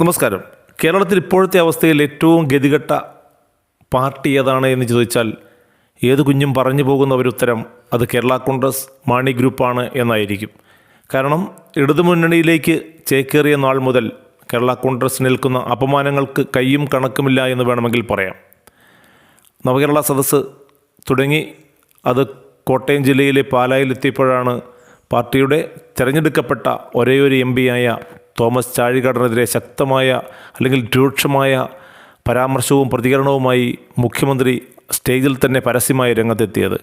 നമസ്കാരം. കേരളത്തിൽ ഇപ്പോഴത്തെ അവസ്ഥയിൽ ഏറ്റവും ഗതികെട്ട പാർട്ടി ഏതാണ് എന്ന് ചോദിച്ചാൽ ഏത് കുഞ്ഞും പറഞ്ഞു പോകുന്ന ഒരു ഉത്തരം അത് കേരള കോൺഗ്രസ് മാണി ഗ്രൂപ്പാണ് എന്നായിരിക്കും. കാരണം ഇടതുമുന്നണിയിലേക്ക് ചേക്കേറിയ നാൾ മുതൽ കേരള കോൺഗ്രസ് നിൽക്കുന്ന അപമാനങ്ങൾക്ക് കയ്യും കണക്കുമില്ല എന്ന് വേണമെങ്കിൽ പറയാം. നവകേരള സദസ്സ് തുടങ്ങി അത് കോട്ടയം ജില്ലയിലെ പാലായിലെത്തിയപ്പോഴാണ് പാർട്ടിയുടെ തിരഞ്ഞെടുക്കപ്പെട്ട ഒരേയൊരു എം പിയായ തോമസ് ചാഴികാടനെതിരെ ശക്തമായ അല്ലെങ്കിൽ രൂക്ഷമായ പരാമർശവും പ്രതികരണവുമായി മുഖ്യമന്ത്രി സ്റ്റേജിൽ തന്നെ പരസ്യമായി രംഗത്തെത്തിയത്.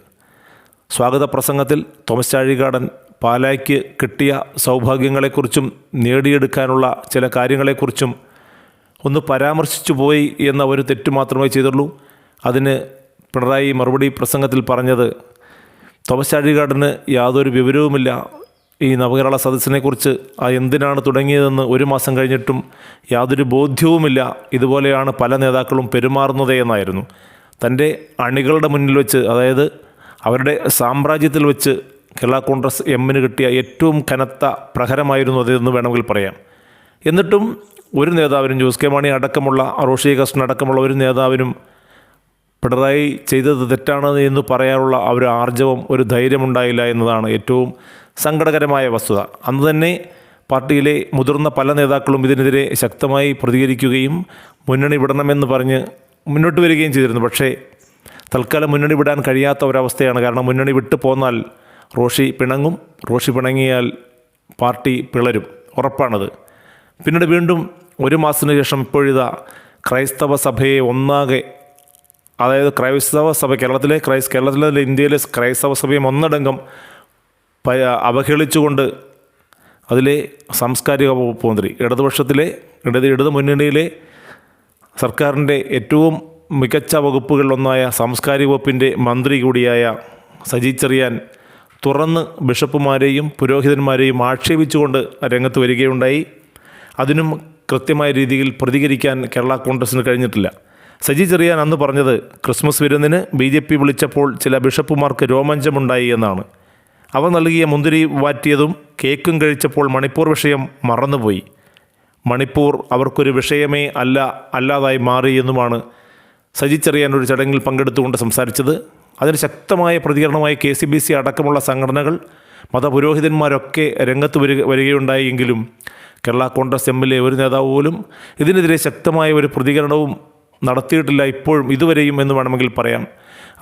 സ്വാഗത പ്രസംഗത്തിൽ തോമസ് ചാഴികാടൻ പാലായ്ക്ക് കിട്ടിയ സൗഭാഗ്യങ്ങളെക്കുറിച്ചും നേടിയെടുക്കാനുള്ള ചില കാര്യങ്ങളെക്കുറിച്ചും ഒന്ന് പരാമർശിച്ചു പോയി എന്ന ഒരു തെറ്റ് മാത്രമേ ചെയ്തുള്ളൂ. അതിന് പിണറായി മറുപടി പ്രസംഗത്തിൽ പറഞ്ഞത് തോമസ് ചാഴികാടന് യാതൊരു വിവരവുമില്ല ഈ നവകേരള സദസ്സിനെക്കുറിച്ച് ആ എന്തിനാണ് തുടങ്ങിയതെന്ന് ഒരു മാസം കഴിഞ്ഞിട്ടും യാതൊരു ബോധ്യവുമില്ല. ഇതുപോലെയാണ് പല നേതാക്കളും പെരുമാറുന്നത് എന്നായിരുന്നു. തന്റെ അണികളുടെ മുന്നിൽ വെച്ച് അതായത് അവരുടെ സാമ്രാജ്യത്തിൽ വെച്ച് കേരള കോൺഗ്രസ് എമ്മിന് കിട്ടിയ ഏറ്റവും കനത്ത പ്രഹരമായിരുന്നു അതെന്ന് വേണമെങ്കിൽ പറയാം. എന്നിട്ടും ഒരു നേതാവിനും ജോസ് കെ മാണി അടക്കമുള്ള റോഷി കൃഷ്ണൻ അടക്കമുള്ള ഒരു നേതാവിനും പിണറായി ചെയ്തത് തെറ്റാണ് എന്ന് പറയാനുള്ള ഒരു ആർജവം ഒരു ധൈര്യമുണ്ടായില്ല എന്നതാണ് ഏറ്റവും സങ്കടകരമായ വസ്തുത. അന്ന് തന്നെ പാർട്ടിയിലെ മുതിർന്ന പല നേതാക്കളും ഇതിനെതിരെ ശക്തമായി പ്രതികരിക്കുകയും മുന്നണി വിടണമെന്ന് പറഞ്ഞ് മുന്നോട്ട് വരികയും ചെയ്തിരുന്നു. പക്ഷേ തൽക്കാലം മുന്നണി വിടാൻ കഴിയാത്ത ഒരവസ്ഥയാണ്. കാരണം മുന്നണി വിട്ടു പോന്നാൽ റോഷി പിണങ്ങും. റോഷി പിണങ്ങിയാൽ പാർട്ടി പിളരും. ഉറപ്പാണത്. പിന്നീട് വീണ്ടും ഒരു മാസത്തിന് ശേഷം ഇപ്പോഴിതാ ക്രൈസ്തവ സഭയെ ഒന്നാകെ അതായത് ക്രൈസ്തവ സഭ കേരളത്തിലെ ക്രൈസ് കേരളത്തിലെ ഇന്ത്യയിലെ ക്രൈസ്തവ സഭയും ഒന്നടങ്കം അവഹേളിച്ചുകൊണ്ട് അതിലെ സാംസ്കാരിക വകുപ്പ് മന്ത്രി ഇടതുപക്ഷത്തിലെ ഇടത് ഇടതു മുന്നണിയിലെ സർക്കാരിന്റെ ഏറ്റവും മികച്ച വകുപ്പുകളിലൊന്നായ സാംസ്കാരിക വകുപ്പിന്റെ മന്ത്രി കൂടിയായ സജി ചെറിയാൻ തുറന്ന് ബിഷപ്പുമാരെയും പുരോഹിതന്മാരെയും ആക്ഷേപിച്ചുകൊണ്ട് രംഗത്ത് വരികയുണ്ടായി. അതിനും കൃത്യമായ രീതിയിൽ പ്രതികരിക്കാൻ കേരള കോൺഗ്രസിന് കഴിഞ്ഞിട്ടില്ല. സജി ചെറിയാൻ അന്ന് പറഞ്ഞത് ക്രിസ്മസ് വിരുന്നിന് ബി ജെ പി വിളിച്ചപ്പോൾ ചില ബിഷപ്പുമാർക്ക് രോമാഞ്ചമുണ്ടായി എന്നാണ്. അവ നൽകിയ മുന്തിരി വാറ്റിയതും കേക്കും കഴിച്ചപ്പോൾ മണിപ്പൂർ വിഷയം മറന്നുപോയി. മണിപ്പൂർ അവർക്കൊരു വിഷയമേ അല്ല അല്ലാതായി മാറി എന്നുമാണ് സജിച്ചറിയാൻ ഒരു ചടങ്ങിൽ പങ്കെടുത്തുകൊണ്ട് സംസാരിച്ചത്. അതിന് ശക്തമായ പ്രതികരണമായി കെ സി ബി സി അടക്കമുള്ള സംഘടനകൾ മതപുരോഹിതന്മാരൊക്കെ രംഗത്ത് വരിക വരികയുണ്ടായെങ്കിലും കേരള കോൺഗ്രസ് എമ്മിലെ ഒരു നേതാവ് പോലും ഇതിനെതിരെ ശക്തമായ ഒരു പ്രതികരണവും നടത്തിയിട്ടില്ല ഇപ്പോഴും ഇതുവരെയും എന്ന് വേണമെങ്കിൽ പറയാം.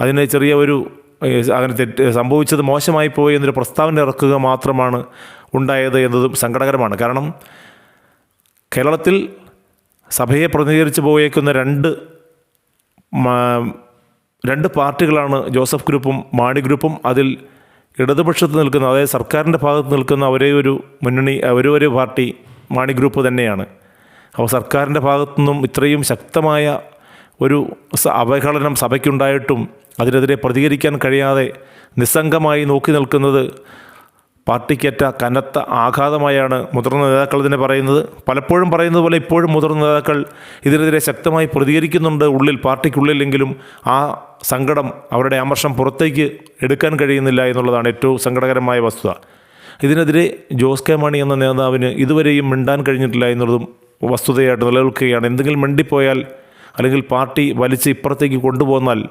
അതിന് ചെറിയ ഒരു അങ്ങനെ തെറ്റ് സംഭവിച്ചത് മോശമായി പോയി എന്നൊരു പ്രസ്താവന ഇറക്കുക മാത്രമാണ് ഉണ്ടായത് എന്നതും സങ്കടകരമാണ്. കാരണം കേരളത്തിൽ സഭയെ പ്രതിനിധീകരിച്ച് പോയേക്കുന്ന രണ്ട് രണ്ട് പാർട്ടികളാണ് ജോസഫ് ഗ്രൂപ്പും മാണി ഗ്രൂപ്പും അതിൽ ഇടതുപക്ഷത്ത് നിൽക്കുന്ന അതായത് സർക്കാരിന്റെ ഭാഗത്ത് നിൽക്കുന്ന ഒരേ ഒരു മുന്നണി ഒരേ ഒരു പാർട്ടി മാണി ഗ്രൂപ്പ് തന്നെയാണ്. അപ്പോൾ സർക്കാരിന്റെ ഭാഗത്തു നിന്നും ഇത്രയും ശക്തമായ ഒരു അവഹേളനം സഭയ്ക്കുണ്ടായിട്ടും അതിനെതിരെ പ്രതികരിക്കാൻ കഴിയാതെ നിസ്സംഗമായി നോക്കി നിൽക്കുന്നത് പാർട്ടിക്കേറ്റ കനത്ത ആഘാതമായാണ് മുതിർന്ന നേതാക്കൾ ഇതിനെ പറയുന്നത്. പലപ്പോഴും പറയുന്നത് പോലെ ഇപ്പോഴും മുതിർന്ന നേതാക്കൾ ഇതിനെതിരെ ശക്തമായി പ്രതികരിക്കുന്നുണ്ട്. ഉള്ളിൽ പാർട്ടിക്കുള്ളിലെങ്കിലും ആ സങ്കടം അവരുടെ അമർഷം പുറത്തേക്ക് എടുക്കാൻ കഴിയുന്നില്ല എന്നുള്ളതാണ് ഏറ്റവും സങ്കടകരമായ വസ്തുത. ഇതിനെതിരെ ജോസ് കെ മാണി എന്ന നേതാവിന് ഇതുവരെയും മിണ്ടാൻ കഴിഞ്ഞിട്ടില്ല എന്നുള്ളതും വസ്തുതയായിട്ട് നിലനിൽക്കുകയാണ്. എന്തെങ്കിലും മിണ്ടിപ്പോയാൽ അല്ലെങ്കിൽ പാർട്ടി വലിച്ച് ഇപ്പുറത്തേക്ക് കൊണ്ടുപോന്നാൽ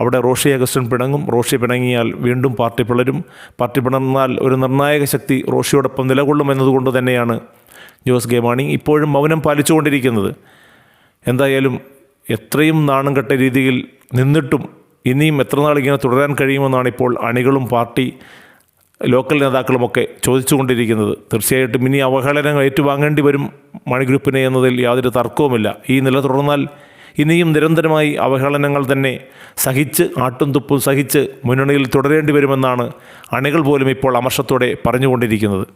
അവിടെ റോഷി അഗസ്റ്റൻ പിണങ്ങും. റോഷി പിണങ്ങിയാൽ വീണ്ടും പാർട്ടി പിളരും. പാർട്ടി പിണർന്നാൽ ഒരു നിർണായക ശക്തി റോഷിയോടൊപ്പം നിലകൊള്ളും എന്നതുകൊണ്ട് തന്നെയാണ് ജോസ് കെ മാണി ഇപ്പോഴും മൗനം പാലിച്ചുകൊണ്ടിരിക്കുന്നത്. എന്തായാലും എത്രയും നാണം കെട്ട രീതിയിൽ നിന്നിട്ടും ഇനിയും എത്ര നാൾ ഇങ്ങനെ തുടരാൻ കഴിയുമെന്നാണ് ഇപ്പോൾ അണികളും പാർട്ടി ലോക്കൽ നേതാക്കളുമൊക്കെ ചോദിച്ചുകൊണ്ടിരിക്കുന്നത്. തീർച്ചയായിട്ടും ഇനി അവഹേളനങ്ങൾ ഏറ്റുവാങ്ങേണ്ടി വരും മണി ഗ്രൂപ്പിനെ എന്നതിൽ യാതൊരു തർക്കവുമില്ല. ഈ നില തുടർന്നാൽ ഇനിയും നിരന്തരമായി അവഹേളനങ്ങൾ തന്നെ സഹിച്ച് ആട്ടും തുപ്പും സഹിച്ച് മുന്നണിയിൽ തുടരേണ്ടി വരുമെന്നാണ് അണികൾ പോലും ഇപ്പോൾ അമർഷത്തോടെ പറഞ്ഞുകൊണ്ടിരിക്കുന്നത്.